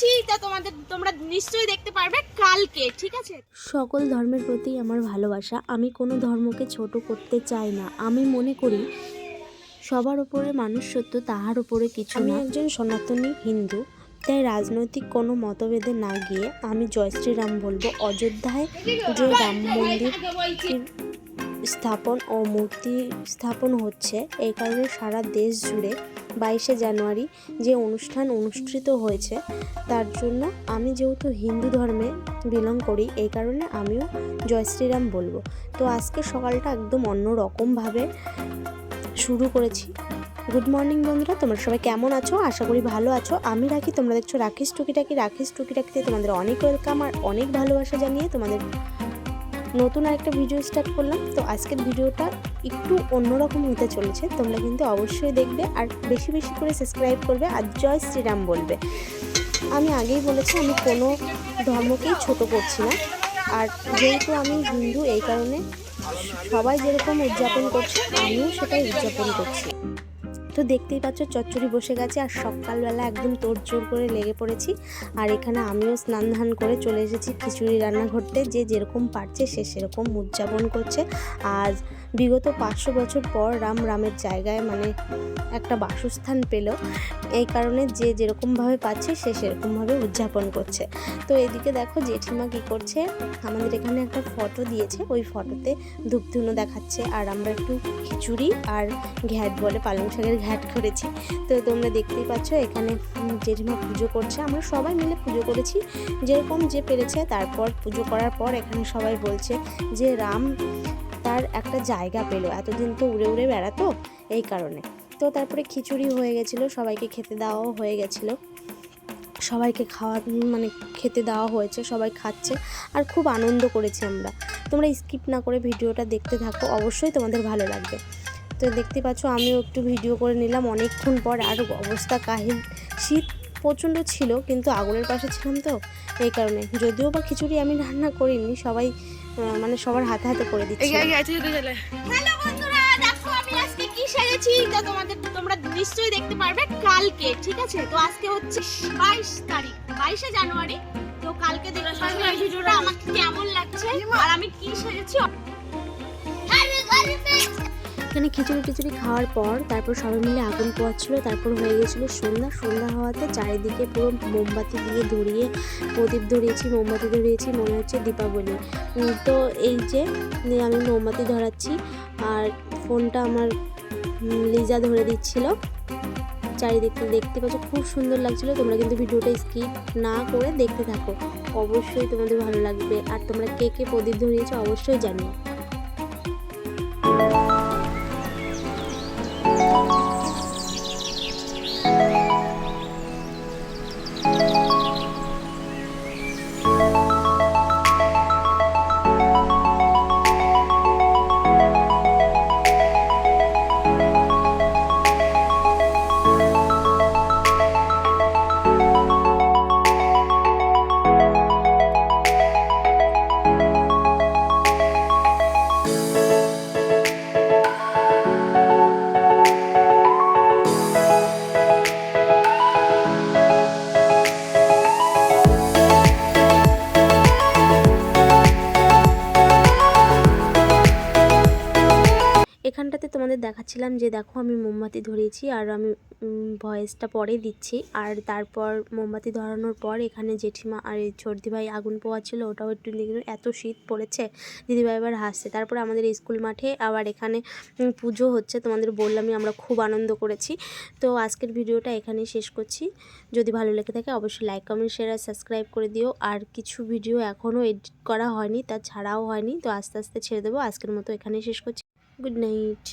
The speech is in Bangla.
সেজেছি তা তোমাদের তোমরা নিশ্চয়ই দেখতে পারবে কালকে ঠিক আছে? সকল ধর্মের প্রতি আমার ভালোবাসা। আমি কোনো ধর্মকে ছোট করতে চাই না। আমি মনে করি সবার উপরে মানুষ সত্য তাহার উপরে কিছু আমি একজন সনাতনী হিন্দু তাই রাজনৈতিক কোনো মতভেদে না গিয়ে আমি জয় শ্রীরাম বলব। অযোধ্যায় যে রাম মন্দির স্থাপন ও মূর্তি স্থাপন হচ্ছে। এই কারণে সারা দেশ জুড়ে বাইশে জানুয়ারি যে অনুষ্ঠান অনুষ্ঠিত হয়েছে, তার জন্য আমি যেহেতু হিন্দু ধর্মে বিলং করি, এই কারণে আমিও জয় শ্রীরাম বলব। তো আজকে সকালটা একদম অন্য রকমভাবে শুরু করেছি। গুড মর্নিং বন্ধুরা, তোমরা সবাই কেমন আছো? আশা করি ভালো আছো। আমি রাখি, তোমরা দেখছ রাকেশ টুকিটাকি রাকেশ টুকিটাকিতে তোমাদের অনেক ওয়েলকাম আর অনেক ভালোবাসা জানিয়ে তোমাদের নতুন আরেকটা ভিডিও স্টার্ট করলাম। তো আজকের ভিডিওটা একটু অন্যরকম হতে চলেছে। তোমরা কিন্তু অবশ্যই দেখবে আর বেশি বেশি করে সাবস্ক্রাইব করবে আর জয় শ্রীরাম বলবে। আমি আগেই বলেছি, আমি কোনো ধর্মকেই ছোট করছি না। আর যেহেতু আমি হিন্দু, এই কারণে সবাই যেরকম উদযাপন করছে, আমিও সেটাই উদযাপন করছি। তো দেখতেই পাচ্ছ চচ্চড়ি বসে গেছে আর সকালবেলা একদম তোড়জোড় করে লেগে পড়েছি। আর এখানে আমিও স্নান ধান করে চলে এসেছি খিচুড়ি রান্না করতে যে যেরকম পারছে সে সেরকম উদযাপন করছে। আর বিগত পাঁচশো বছর পর রাম রামের জায়গায় মানে একটা বাসস্থান পেল। এই কারণে যে যেরকমভাবে পাচ্ছে, সে সেরকমভাবে উদযাপন করছে। তো এদিকে দেখো জেঠিমা কী করছে, আমাদের এখানে একটা ফটো দিয়েছে। ওই ফটোতে ধূপধুনো দেখাচ্ছে। আর আমরা একটু খিচুড়ি আর ঘ্যাট বলে পালং শাকের ঘ্যাট করেছি। তো তোমরা দেখতেই পাচ্ছ, এখানে জেঠিমা পুজো করছে। আমরা সবাই মিলে পুজো করেছি। যেরকম যে পেরেছে, তারপর পুজো করার পর এখানে সবাই বলছে যে, রাম তার একটা জায়গা পেল। এতদিন তো উড়ে উড়ে বেড়াতো এই কারণে। তো তারপরে খিচুড়ি হয়ে গেছিল, সবাইকে খেতে দেওয়াও হয়ে গেছিল। সবাইকে খাওয়া মানে খেতে দেওয়া হয়েছে, সবাই খাচ্ছে আর খুব আনন্দ করেছি আমরা। তোমরা স্কিপ না করে ভিডিওটা দেখতে থাকো, অবশ্যই তোমাদের ভালো লাগবে। তো দেখতে পাচ্ছ, আমিও একটু ভিডিও করে নিলাম। অনেকক্ষণ পর আর অবস্থা কাহিল, শীত প্রচণ্ড ছিল, কিন্তু আগুনের পাশে ছিলাম তো, এই কারণে। যদিও বা খিচুড়ি আমি রান্না করিনি, সবাই মানে সবার হাতে হাতে করে দিচ্ছি। হ্যালো বন্ধুরা দেখো আমি আজকে কি সেজেছি? তা তোমাদের তোমরা নিশ্চয়ই দেখতে পারবে কালকে ঠিক আছে? তো আজকে হচ্ছে বাইশ তারিখ বাইশে জানুয়ারি। তো কালকে দেখতে আমার আমাকে কেমন লাগছে? আর আমি কি সেজেছি? এখানে খিচুড়ি টিচুড়ি খাওয়ার পর তারপর সবাই মিলে আগুন পোয়াচ্ছিল তারপর হয়ে গেছিল সন্ধ্যা। সন্ধ্যা হওয়াতে চারিদিকে পুরো মোমবাতি দিয়ে ধরিয়ে, প্রদীপ ধরিয়েছি, মোমবাতি ধরিয়েছি, মনে হচ্ছে দীপাবলি। তো এই যে আমি মোমবাতি ধরাচ্ছি আর ফোনটা আমার লিজা ধরে দিচ্ছিল। চারিদিকটা দেখতে পাচ্ছ, খুব সুন্দর লাগছিল। তোমরা কিন্তু ভিডিওটা স্কিপ না করে দেখতে থাকো। অবশ্যই তোমাদের ভালো লাগবে। আর তোমরা কে কে প্রদীপ ধরিয়েছো অবশ্যই জানিও। Thank you. এখানটাতে তোমাদের দেখাচ্ছিলাম যে দেখো আমি মোমবাতি ধরিয়েছি আর আমি ভয়েসটা পরে দিচ্ছি। আর তারপর মোমবাতি ধরানোর পর এখানে জেঠিমা আর এই ভাই আগুন পোয়াচ্ছিল ওটাও একটু দেখল এত শীত পড়েছে। দিদিভাই এবার হাসছে। তারপরে আমাদের স্কুল মাঠে আবার এখানে পুজো হচ্ছে, তোমাদের বললামই আমরা খুব আনন্দ করেছি। তো আজকের ভিডিওটা এখানেই শেষ করছি। যদি ভালো লেগে থাকে অবশ্যই লাইক কমেন্ট শেয়ার আর সাবস্ক্রাইব করে দিও। আর কিছু ভিডিও এখনও এডিট করা হয়নি, তা ছাড়াও হয়নি। তো আস্তে আস্তে ছেড়ে দেবো। আজকের মতো এখানেই শেষ করছি। Good night